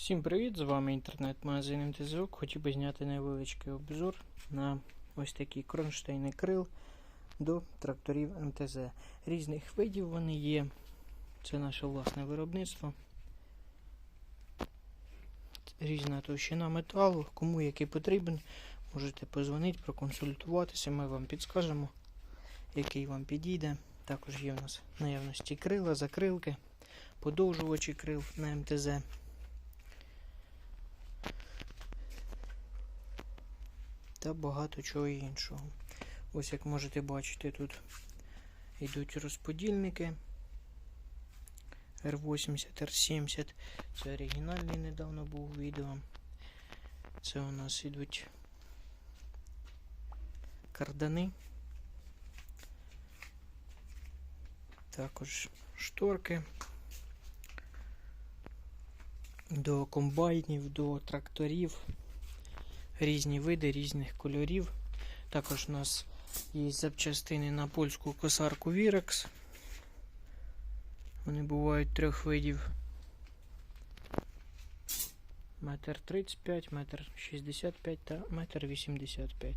Всім привіт! З вами інтернет-магазин МТЗОК. Хотів би зняти невеличкий обзор на ось такі кронштейни крил до тракторів МТЗ. Різних видів вони є. Це наше власне виробництво. Різна товщина металу. Кому який потрібен, можете позвонити, проконсультуватися. Ми вам підскажемо, який вам підійде. Також є в нас наявності крила, закрилки, подовжувачі крил на МТЗ. Та багато чого іншого. Ось як можете бачити, тут йдуть розподільники R80, R70. Це оригінальний недавно був відео. Це у нас йдуть кардани. Також шторки. До комбайнів, до тракторів різні види різних кольорів. Також у нас є запчастини на польську косарку Virax. Вони бувають трьох видів. Метр 35, метр 65 та метр 85.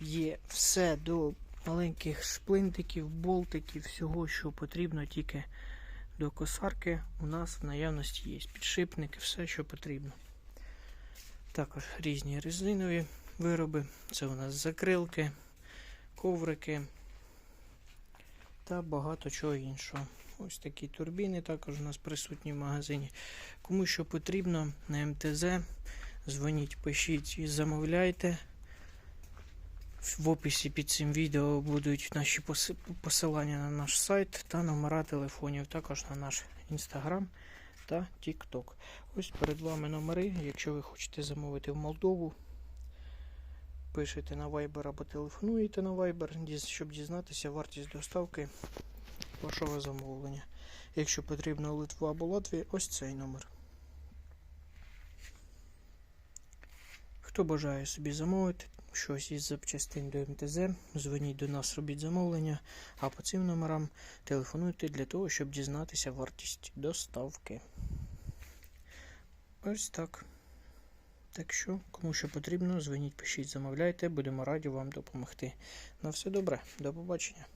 Є все до маленьких шплинтиків, болтиків, всього, що потрібно тільки до косарки. У нас в наявності є підшипники, все, що потрібно. Також різні резинові вироби. Це у нас закрилки, коврики та багато чого іншого. Ось такі турбіни також у нас присутні в магазині. Кому що потрібно на МТЗ, дзвоніть, пишіть і замовляйте. В описі під цим відео будуть наші посилання на наш сайт та номера телефонів, також на наш інстаграм та TikTok. Ось перед вами номери. Якщо ви хочете замовити в Молдову, пишете на Viber або телефонуєте на Viber, щоб дізнатися вартість доставки вашого замовлення. Якщо потрібно Литву або Латвію, ось цей номер. Хто бажає собі замовити щось із запчастин до МТЗ, дзвоніть до нас, робіть замовлення, а по цим номерам телефонуйте для того, щоб дізнатися вартість доставки. Ось так. Так що, кому що потрібно, дзвоніть, пишіть, замовляйте, будемо раді вам допомогти. На все добре, до побачення.